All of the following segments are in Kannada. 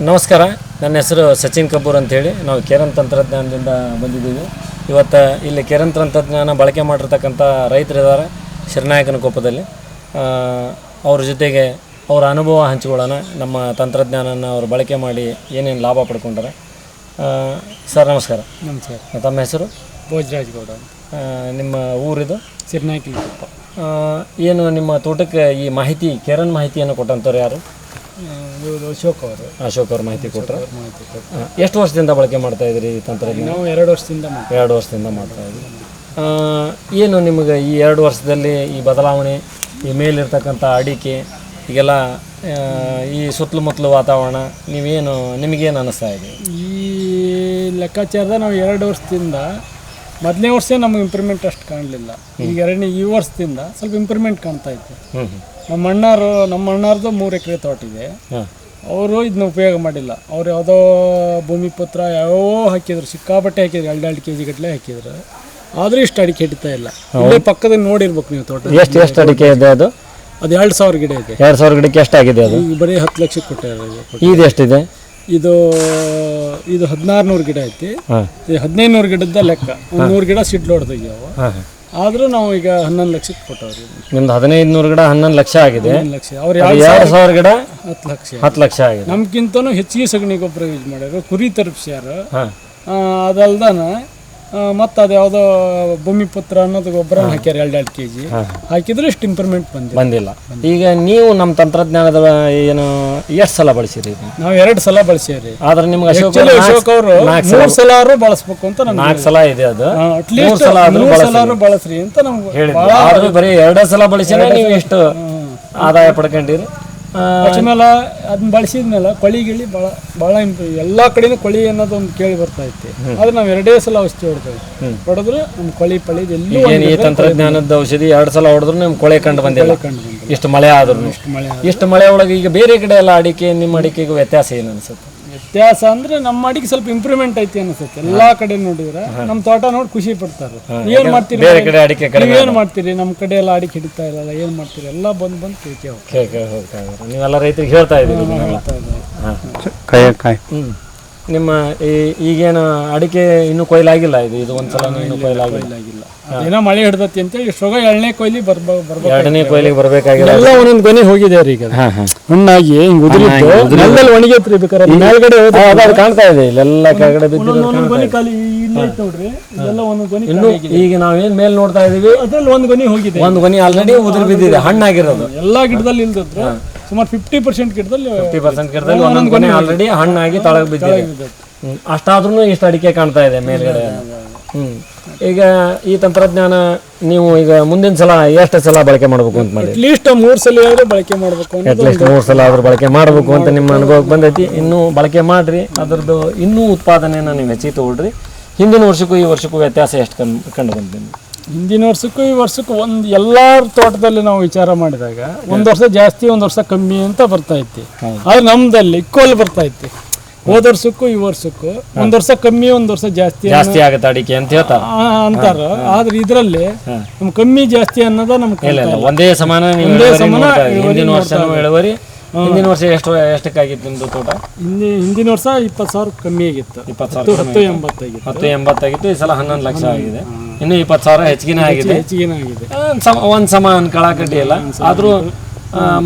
ನಮಸ್ಕಾರ. ನನ್ನ ಹೆಸರು ಸಚಿನ್ ಕಪೂರ್ ಅಂತೇಳಿ. ನಾವು ಕೇರನ್ ತಂತ್ರಜ್ಞಾನದಿಂದ ಬಂದಿದ್ದೀವಿ. ಇವತ್ತು ಇಲ್ಲಿ ಕೇರನ್ ತಂತ್ರಜ್ಞಾನ ಬಳಕೆ ಮಾಡಿರ್ತಕ್ಕಂಥ ರೈತರಿದ್ದಾರೆ ಶಿರನಾಯಕನ ಕೋಪದಲ್ಲಿ. ಅವ್ರ ಜೊತೆಗೆ ಅವರ ಅನುಭವ ಹಂಚಿಕೊಳ್ಳೋಣ. ನಮ್ಮ ತಂತ್ರಜ್ಞಾನನ ಅವರು ಬಳಕೆ ಮಾಡಿ ಏನೇನು ಲಾಭ ಪಡ್ಕೊಂಡಾರೆ. ಸರ್ ನಮಸ್ಕಾರ. ನಮಸ್ಕಾರ. ತಮ್ಮ ಹೆಸರು? ಭೋಜರಾಜ್ ಗೌಡ ನಿಮ್ಮ ಊರಿದು? ಕೊಪ್ಪ ಆ, ಏನು ನಿಮ್ಮ ತೋಟಕ್ಕೆ ಈ ಮಾಹಿತಿ ಕೇರನ್ ಮಾಹಿತಿಯನ್ನು ಕೊಟ್ಟಂಥವ್ರು ಯಾರು? ಇವರು ಅಶೋಕ್ ಅವರು. ಅಶೋಕ್ ಅವ್ರ ಮಾಹಿತಿ ಕೊಟ್ಟರು ಮಾಹಿತಿ ಕೊಟ್ಟು ಎಷ್ಟು ವರ್ಷದಿಂದ ಬಳಕೆ ಮಾಡ್ತಾ ಇದ್ರಿ ಈ ತಂತ್ರಜ್ಞಾನ? ನಾವು ಎರಡು ವರ್ಷದಿಂದ ಮಾಡ್ತೀವಿ ಎರಡು ವರ್ಷದಿಂದ ಮಾಡ್ತಾ ಇದ್ವಿ ಏನು ನಿಮಗೆ ಈ ಎರಡು ವರ್ಷದಲ್ಲಿ ಈ ಬದಲಾವಣೆ ಈ ಮೇಲಿರ್ತಕ್ಕಂಥ ಅಡಿಕೆ ಈಗೆಲ್ಲ ಈ ಸುತ್ತಮುತ್ತಲು ವಾತಾವರಣ ನೀವೇನು ನಿಮಗೇನು ಅನ್ನಿಸ್ತಾ ಇದೆ? ಈ ಲೆಕ್ಕಾಚಾರದ ನಾವು ಎರಡು ವರ್ಷದಿಂದ ಮೊದಲನೇ ವರ್ಷ ನಮಗೆ ಇಂಪ್ರೂವ್ಮೆಂಟ್ ಅಷ್ಟು ಕಾಣಲಿಲ್ಲ. ಈಗ ಎರಡನೇ ಈ ವರ್ಷದಿಂದ ಸ್ವಲ್ಪ ಇಂಪ್ರೂವ್ಮೆಂಟ್ ಕಾಣ್ತಾ ಇತ್ತು. ನಮ್ಮ ಅಣ್ಣಾರು ನಮ್ಮ ಅಣ್ಣಾರ್ದು ಮೂರು ಎಕರೆ ತೋಟ ಇದೆ. ಅವರು ಇದನ್ನ ಉಪಯೋಗ ಮಾಡಿಲ್ಲ. ಅವ್ರು ಯಾವುದೋ ಭೂಮಿ ಪತ್ರ ಯಾವೋ ಹಾಕಿದ್ರು ಸಿಕ್ಕಾಪಟ್ಟೆ ಹಾಕಿದ್ರು ಎರಡು ಎರಡು ಕೆ ಜಿ ಗಟ್ಟಲೆ ಹಾಕಿದ್ರು. ಆದರೂ ಇಷ್ಟು ಅಡಿಕೆ ಹಿಡಿತಾ ಇಲ್ಲ. ಇಲ್ಲೇ ಪಕ್ಕದಲ್ಲಿ ನೋಡಿರ್ಬೇಕು ನೀವು ತೋಟ ಎಷ್ಟು ಎಷ್ಟು ಅಡಿಕೆ ಇದೆ ಅದು? ಅದು ಎರಡು ಸಾವಿರ ಗಿಡ ಇದೆ. ಎರಡು ಸಾವಿರ ಗಿಡಕ್ಕೆ ಎಷ್ಟಾಗಿದೆ ಅದು? ಈಗ ಬರೀ ಹತ್ತು ಲಕ್ಷಕ್ಕೆ ಕೊಟ್ಟಿದ್ದಾರೆ. ಇದು ಎಷ್ಟಿದೆ? ಇದು ಇದು ಹದಿನಾರು ನೂರು ಗಿಡ ಐತಿ. ಹದಿನೈದು ನೂರು ಗಿಡದ ಲೆಕ್ಕ. ಒಂದು ನೂರು ಗಿಡ ಸಿಡ್ಲು ಹೊಡೆದೋಗ್ಯಾವ ಆದರೂ ನಾವು ಈಗ ಹನ್ನೊಂದು ಲಕ್ಷಕ್ಕೆ ಕೊಟ್ಟವ್ರಿ. ನಿಮ್ದು ಹದಿನೈದು ನೂರು ಗಿಡ ಹನ್ನೊಂದು ಲಕ್ಷ ಆಗಿದೆ. ಹನ್ನೊಂದು ಲಕ್ಷ. ಅವ್ರು ಅದು ಯಾವ ಎರಡು ಸಾವಿರ ಗಿಡ ಹತ್ತು ಲಕ್ಷ. ಹತ್ತು ಲಕ್ಷ ಆಗಿದೆ. ನಮ್ಗಿಂತನೂ ಹೆಚ್ಚಿಗೆ ಸಗಣಿ ಗೊಬ್ಬರ ಯೂಸ್ ಮಾಡ್ಯಾರ. ಕುರಿ ತರಪ್ಸ್ಯಾರ ಹಾಂ. ಅದಲ್ದನ ಮತ್ತು ಅದು ಯಾವುದೋ ಭೂಮಿಪುತ್ರ ಅನ್ನೋದು ಗೊಬ್ಬರ ಹಾಕ್ಯಾರ ಎರಡು ಎರಡು ಕೆ ಜಿ ಹಾಕಿದ್ರೆ ಇಷ್ಟು ಇಂಪ್ರೂವ್ಮೆಂಟ್ ಬಂದಿದೆ ಬಂದಿಲ್ಲ. ಈಗ ನೀವು ನಮ್ಮ ತಂತ್ರಜ್ಞಾನದ ಏನು ಎಷ್ಟು ಸಲ ಬಳಸಿರಿ? ನಾವು ಎರಡು ಸಲ ಬಳಸ್ಯಾರಿ. ಆದ್ರೆ ನಿಮ್ಗೆ ಅಶೋಕ್ ಅಶೋಕ್ ಅವರು ಮೂರು ಸಲ ಬಳಸ್ಬೇಕು ಅಂತ ನಮ್ಗೆ ನಾಲ್ಕು ಸಲ ಇದೆ ಅದು. ಮೂರು ಸಲ ಆದ್ರೂ. ಬಳಸ್ರಿ. ಅಂತ ನಮ್ಗೆ ಹೇಳಿದ್ರು. ಆದ್ರೂ ಬರೀ ಎರಡೇ ಸಲ ಬಳಸಿದ್ರೆ ನೀವು ಎಷ್ಟು ಆದಾಯ ಪಡ್ಕೊಂಡಿರಿ. ಆ, ಆಮೇಲೆ ಅದನ್ನ ಬಳಸಿದ್ಮೇಲೆ ಕೊಳಿ ಗಿಳಿ ಭಾಳ ಭಾಳ ಇಂಪ್ರೂವ್ ಎಲ್ಲ ಕಡೆನೂ ಕೊಳಿ ಅನ್ನೋದು ಒಂದು ಕೇಳಿ ಬರ್ತಾ ಐತಿ. ಆದ್ರೆ ನಾವು ಎರಡೇ ಸಲ ಔಷಧಿ ಹೊಡ್ತೇವೆ. ಹೊಡೆದ್ರೆ ನಮ್ಮ ಕೊಳಿ ಪಳಿ ಎಲ್ಲೂ ಏನು ಈ ತಂತ್ರಜ್ಞಾನದ ಔಷಧಿ ಎರಡು ಸಲ ಹೊಡೆದ್ರು ನಿಮ್ ಕೊಳೆ ಕಂಡು ಬಂದಿಲ್ಲ. ಕಂಡು ಬಂದಿಲ್ಲ. ಇಷ್ಟು ಮಳೆ ಆದ್ರೂ ಇಷ್ಟು ಮಳೆ ಆದ್ರೆ. ಇಷ್ಟು ಮಳೆ ಒಳಗೆ ಈಗ ಬೇರೆ ಕಡೆ ಎಲ್ಲ ಅಡಿಕೆ ನಿಮ್ಮ ಅಡಿಕೆಗೂ ವ್ಯತ್ಯಾಸ ಏನು ಅನ್ಸುತ್ತೆ? ವ್ಯತ್ಯಾಸ ಅಂದ್ರೆ ನಮ್ಮ ಅಡಿಗೆ ಸ್ವಲ್ಪ ಇಂಪ್ರೂವ್ಮೆಂಟ್ ಐತಿ ಅನ್ಸುತ್ತೆ. ಎಲ್ಲಾ ಕಡೆ ನೋಡಿದ್ರೆ ನಮ್ಮ ತೋಟ ನೋಡಿ ಖುಷಿ ಪಡ್ತಾರೆ. ಏನ್ ಮಾಡ್ತೀರಿ ಬೇರೆ ಕಡೆ ಅಡಿಕೆ ಕಡಿಮೆ ನೀವೇನ್ ಮಾಡ್ತೀರಿ? ನಮ್ಮ ಕಡೆ ಎಲ್ಲ ಅಡಿಕೆ ಹಿಡಿತಾ ಇಲ್ಲ ಏನ್ ಮಾಡ್ತೀರಿ? ಎಲ್ಲ ಬಂದ್ ಬಂದ್ ಕೇಳ್ಕೆ ಕೇ- ಕೇ- ಹೋಗ್ತಾ ಇದ್ದಾರೆ ನೀವೆಲ್ಲ ರೈತರಿಗೆ ಹೇಳ್ತಾ ಇದ್ದೀರಿ ಇದನ್ನೆಲ್ಲ. ಹಾಂ. ಕಾಯ ಕಾಯ್. ಹ್ಮ್. ನಿಮ್ಮ ಈ- ಈಗೇನು ಅಡಿಕೆ ಇನ್ನೂ ಕೊಯ್ಲಾಗಿಲ್ಲ ಇದು? ಇದು ಒಂದ್ಸಲ ಇನ್ನೂ ಕೊಯ್ಲಾಗಿಲ್ಲ. ಆಗಿಲ್ಲ ಏನೋ ಮಳೆ ಹಿಡ್ದತಿ ಅಂತೇಳಿ ಶುಗ ಎರಡನೇ ಕೊಯ್ಲಿ ಬರ್ಬ ಬರ್ಬೇಕು ಎರಡನೇ ಕೊಯ್ಲಿಗೆ ಬರಬೇಕಾಗಿಲ್ಲ ಎಲ್ಲ ಒಂದೊಂದು ಗೊನೆ ಹೋಗಿದೆ ರೀ ಈಗ. ಹಣ್ಣಾಗಿ ಹಿಂಗ್ ಉದುರಿತ್ತು ನೆಲದಲ್ಲಿ ಒಣಗೈತ್ರಿ ಬೇಕಾರೆ. ಮೇಲ್ಗಡೆ ಅದು ಕಾಣ್ತಾ ಇದೆ. ಇಲ್ಲೆಲ್ಲ ಕೆಳಗಡೆ ಬಿದ್ದು ಒಂದೊಂದು ಗೊನೆ ಖಾಲಿ ಇಲ್ಲ ನೋಡ್ರಿ. ಇದೆಲ್ಲ ಒಂದೊಂದು ಗೊನೆ ಇನ್ನು ಈಗ ನಾವೇನ್ ಮೇಲ್ ನೋಡ್ತಾ ಇದೀವಿ? ಅದ್ರಲ್ಲಿ ಒಂದು ಗೊನೆ ಹೋಗಿದೆ. ಒಂದು ಗೊನಿ ಆಲ್ರೆಡಿ ಉದುರು ಬಿದ್ದಿದೆ. ಹಣ್ಣಾಗಿರೋದು. ಎಲ್ಲಾ ಗಿಡದಲ್ಲಿ ಇಲ್ದಿದ್ರು ಸುಮಾರು ಫಿಫ್ಟಿ ಪರ್ಸೆಂಟ್ ಗಿಡದಲ್ಲಿ ಫಿಫ್ಟಿ ಪರ್ಸೆಂಟ್ ಗಿಡದಲ್ಲಿ ಒಂದೊಂದು ಆಲ್ರೆಡಿ ಹಣ್ಣಾಗಿ ತಳಗ್ ಬಿದ್ದಿದೆ. ಹ್ಮ್. ಅಷ್ಟಾದ್ರೂ ಇಷ್ಟು ಅಡಿಕೆ ಕಾಣ್ತಾ ಇದೆ ಮೇಲ್ಗಡೆ. ಹ್ಮ್ ಈಗ ಈ ತಂತ್ರಜ್ಞಾನ ನೀವು ಈಗ ಮುಂದಿನ ಸಲ ಎಷ್ಟು ಸಲ ಬಳಕೆ ಮಾಡಬೇಕು ಅಂತ ಮಾಡಿ? ಅಟ್ಲೀಸ್ಟ್ ಮೂರು ಸಲ ಆದ್ರೂ ಬಳಕೆ ಮಾಡಬೇಕು ಅಂತ ಅಟ್ಲೀಸ್ಟ್ ಮೂರು ಸಲ ಆದ್ರೂ ಬಳಕೆ ಮಾಡಬೇಕು ಅಂತ ನಿಮ್ಮ ಅನುಭವಕ್ಕೆ ಬಂದೈತಿ. ಇನ್ನೂ ಬಳಕೆ ಮಾಡ್ರಿ. ಅದ್ರದ್ದು ಇನ್ನೂ ಉತ್ಪಾದನೆನ ನೀವು ಹೆಚ್ಚಿಗೆ ತಗೊಳ್ರಿ. ಹಿಂದಿನ ವರ್ಷಕ್ಕೂ ಈ ವರ್ಷಕ್ಕೂ ವ್ಯತ್ಯಾಸ ಎಷ್ಟು ಕಂಡು ಕಂಡು ಬಂದಿದೆ ಹಿಂದಿನ ವರ್ಷಕ್ಕೂ ಈ ವರ್ಷಕ್ಕೂ ಒಂದು ಎಲ್ಲರ ತೋಟದಲ್ಲಿ ನಾವು ವಿಚಾರ ಮಾಡಿದಾಗ ಒಂದು ವರ್ಷ ಜಾಸ್ತಿ ಒಂದು ವರ್ಷ ಕಮ್ಮಿ ಅಂತ ಬರ್ತಾ ಇತ್ತು. ಆದ್ರೆ ನಮ್ದಲ್ಲಿ ಇಕ್ವಲ್ ಬರ್ತಾ ಇತ್ತು. ಹೋದ ವರ್ಷಕ್ಕೂ ಈ ವರ್ಷಕ್ಕೂ ಒಂದ್ ವರ್ಷ ಕಮ್ಮಿ ಒಂದ್ ವರ್ಷ ಜಾಸ್ತಿ ಜಾಸ್ತಿ ಆಗುತ್ತೆ ಅಡಿಕೆ ಅಂತ ಹೇಳ್ತಾರೆ ಆ- ಅಂತಾರ. ಆದ್ರೆ ಇದ್ರಲ್ಲಿ ನಮ್ ಕಮ್ಮಿ ಜಾಸ್ತಿ ಅನ್ನೋದ ಇಲ್ಲ ಒಂದೇ ಸಮಾನ. ಹಿಂದಿನ ವರ್ಷ ಇಳುವರಿ ಹಿಂದಿನ ವರ್ಷ ಎಷ್ಟು ಎಷ್ಟಕ್ಕಾಗಿತ್ತು ನಿಮ್ದು ತೋಟ? ಹಿಂದಿ ಹಿಂದಿನ ವರ್ಷ ಇಪ್ಪತ್ತು ಸಾವಿರ ಕಮ್ಮಿ ಆಗಿತ್ತು. ಇಪ್ಪತ್ತು ಹತ್ತು ಸಾವಿರ ಹತ್ತು ಎಂಬತ್ತಾಗಿತ್ತು ಹತ್ತು ಎಂಬತ್ತಾಗಿತ್ತು ಈ ಸಲ ಹನ್ನೊಂದು ಲಕ್ಷ ಆಗಿದೆ. ಇನ್ನು ಇಪ್ಪತ್ತು ಸಾವಿರ ಹೆಚ್ಚಿಗೆ ಆಗಿದೆ. ಹೆಚ್ಚಿಗೆ ಆಗಿದೆ. ಒಂದು ಸಮ ಅನ್ಕೊಳಕಟ್ಟಿ ಇಲ್ಲ ಆದರೂ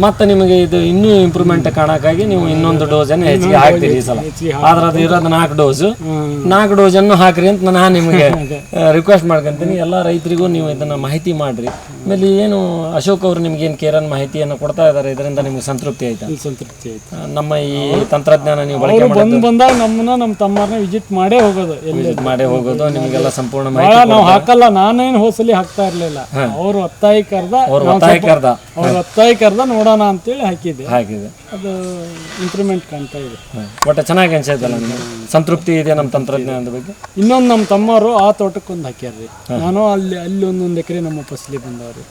ಮತ್ತೆ ನಿಮಗೆ ಇದು ಇನ್ನೂ ಇಂಪ್ರೂವ್ಮೆಂಟ್ ಕಾಣಕ್ಕಾಗಿ ನೀವು ಇನ್ನೊಂದು ಡೋಸನ್ನು ಹೆಚ್ಚಿಗೆ ಹಾಕ್ತೀರಿ ಈ ಸಲ. ಆದ್ರೆ ಅದು ಇರೋದು ನಾಲ್ಕು ಡೋಸು ನಾಲ್ಕು ಡೋಸನ್ನು ಹಾಕ್ರಿ ಅಂತ ನಾನು ನಿಮಗೆ ರಿಕ್ವೆಸ್ಟ್ ಮಾಡ್ಕೊಂತೀನಿ. ಎಲ್ಲ ರೈತರಿಗೂ ನೀವು ಇದನ್ನ ಮಾಹಿತಿ ಮಾಡ್ರಿ. ಆಮೇಲೆ ಏನು ಅಶೋಕ್ ಅವರು ನಿಮ್ಗೆ ಏನು ಕೇರನ್ ಮಾಹಿತಿಯನ್ನು ಕೊಡ್ತಾ ಇದ್ದಾರೆ ಇದರಿಂದ ನಿಮ್ಗೆ ಸಂತೃಪ್ತಿ ಆಯ್ತಾ? ಸಂತೃಪ್ತಿ ಆಯ್ತು. ನಮ್ಮ ಈ ತಂತ್ರಜ್ಞಾನ ನೀವು ಬಳಕೆ ಬಂದ್ ಬಂದಾಗ ನಮ್ಮನ್ನ ನಮ್ಮ ತಮ್ಮನ ವಿಸಿಟ್ ಮಾಡೇ ಹೋಗೋದು ವಿಸಿಟ್ ಮಾಡಿ ಮಾಡೇ ಹೋಗೋದು ನಿಮಗೆಲ್ಲ ಸಂಪೂರ್ಣ ಮಾಹಿತಿ ನಾವು ಹಾಕಲ್ಲ ನಾನೇನು ಹೋಸಲಿ ಹಾಕ್ತಾ ಇರಲಿಲ್ಲ. ಅವರು ಒತ್ತಾಯ ಕರ್ದ ಅವ್ರ ಒತ್ತಾಯ ಕರ್ದ. ಅವ್ರ ಒತ್ತಾಯ ಕರ್ದ ನೋಡೋಣ ಅಂತೇಳಿ ಹಾಕಿದ್ದೆ. ಹಾಕಿದೆ ಅದು ಇಂಪ್ರೂವ್ಮೆಂಟ್ ಕಾಣ್ತಾ ಇದೆ. ಒಟ್ಟು ಚೆನ್ನಾಗಿ ಅನ್ಸೈತಲ್ಲ ನಿಮಗೆ? ಸಂತೃಪ್ತಿ ಇದೆ ನಮ್ಮ ತಂತ್ರಜ್ಞಾನದ ಬಗ್ಗೆ? ಇನ್ನೊಂದು ನಮ್ಮ ತಮ್ಮರು ಆ ತೋಟಕ್ಕೊಂದು ಹಾಕ್ಯಾರ್ರಿ. ನಾನು ಅಲ್ಲಿ ಅಲ್ಲಿ ಒಂದೊಂದು ಎಕರೆ ನಮ್ಮ ಫಸಲಿ ಬಂದವ್ರಿ.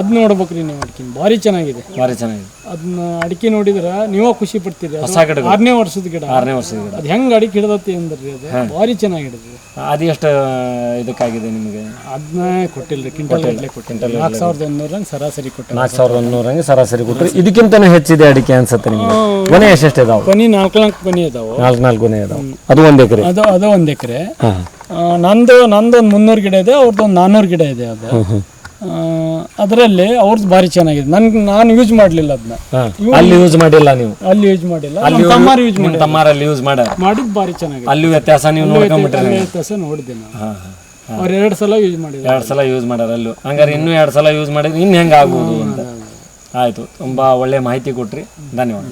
ಅದ್ ನೋಡ್ಬೇಕ್ರಿ ನೀವು ಅಡಿಕೆ. ಭಾರಿ ಚೆನ್ನಾಗಿದೆ. ಭಾರಿ ಚೆನ್ನಾಗಿದೆ. ಅದನ್ನ ಅಡಿಕೆ ನೋಡಿದ್ರ ನೀವೇ ಖುಷಿ ಪಡ್ತೀರಿ. ಹೊಸ ಗಿಡ ಆರನೇ ವರ್ಷದ ಗಿಡ. ಆರನೇ ವರ್ಷದ ಗಿಡ. ಅದು ಹೆಂಗ್ ಅಡಿಕೆ ಹಿಡ್ದತಿ ಅಂದ್ರಿ ಅದು. ಭಾರಿ ಚೆನ್ನಾಗಿ ಹಿಡಿದ್ರಿ ಅದು ಎಷ್ಟು ಇದಕ್ಕಾಗಿದೆ ನಿಮಗೆ? ಅದನ್ನ ಕೊಟ್ಟಿಲ್ರಿ. ಕ್ವಿಂಟಲ್ ಗಟ್ಟಲೆ ಕೊಟ್ಟಿಲ್ಲ ನಾಲ್ಕು ಸಾವಿರದ ಒಂದೂರಂಗೆ ಸರಾಸರಿ ಕೊಟ್ಟ ನಾಲ್ಕು ಸಾವಿರದ ಒಂದೂರಂಗೆ ಸರಾಸರಿ ಕೊಟ್ಟರು ಇದಕ್ಕಿಂತನೂ ಹೆಚ್ಚಿದೆ ಅಡಿಕೆ ಅನ್ಸುತ್ತೆ. ಅನ್ಸುತ್ತೆ ನಿಮ್ಗೆ? ಕೊನೆ ಎಷ್ಟೆಷ್ಟು ಇದಾವೆ? ಕೊನಿ ನಾಲ್ಕು ನಾಲ್ಕು ಕೊನಿ ಇದಾವೆ. ನಾಲ್ಕು ನಾಲ್ಕು ಕೊನೆ ಇದಾವೆ. ಅದು ಒಂದು ಎಕರೆ? ಅದು ಅದು ಒಂದು ಎಕರೆ. ನಂದು ನಂದು ಒಂದು ಮುನ್ನೂರು ಗಿಡ ಇದೆ ಅವ್ರದ್ದು ಒಂದು ನಾನ್ನೂರು ಗಿಡ ಇದೆ ಅದು. ಅದರಲ್ಲಿ ಅವ್ರದ್ದು ಭಾರಿ ಚೆನ್ನಾಗಿದೆ. ನನ್ಗೆ ನಾನು ಯೂಸ್ ಮಾಡಲಿಲ್ಲ ಅದನ್ನ ಅಲ್ಲಿ ಯೂಸ್ ಮಾಡಿಲ್ಲ ನೀವು? ಅಲ್ಲಿ ಯೂಸ್ ಮಾಡಿಲ್ಲ. ಅಲ್ಲಿ ತಮ್ಮರು ಯೂಸ್ ತಮ್ಮಾರಲ್ಲಿ ಯೂಸ್ ಮಾಡ ಮಾಡಿದ್ದು ಭಾರಿ ಚೆನ್ನಾಗಿದೆ. ಅಲ್ಲಿ ವ್ಯತ್ಯಾಸ ನೀವು ನೋಡ್ಕೊಂಡ್ಬಿಟ್ರೆ ವ್ಯತ್ಯಾಸ ನೋಡಿದೆ ನಾನು. ಅವ್ರು ಎರಡು ಸಲ ಯೂಸ್ ಮಾಡಿದ್ರು ಎರಡು ಸಲ ಯೂಸ್ ಮಾಡ್ಯಾರ ಅಲ್ಲೂ. ಹಂಗಾರೆ ಇನ್ನೂ ಎರಡು ಸಲ ಯೂಸ್ ಮಾಡಿದ್ರೆ ಇನ್ನು ಹೆಂಗೆ ಆಗ್ಬೋದು ಅಂತ? ಆಯಿತು. ತುಂಬ ಒಳ್ಳೆಯ ಮಾಹಿತಿ ಕೊಟ್ರಿ. ಧನ್ಯವಾದ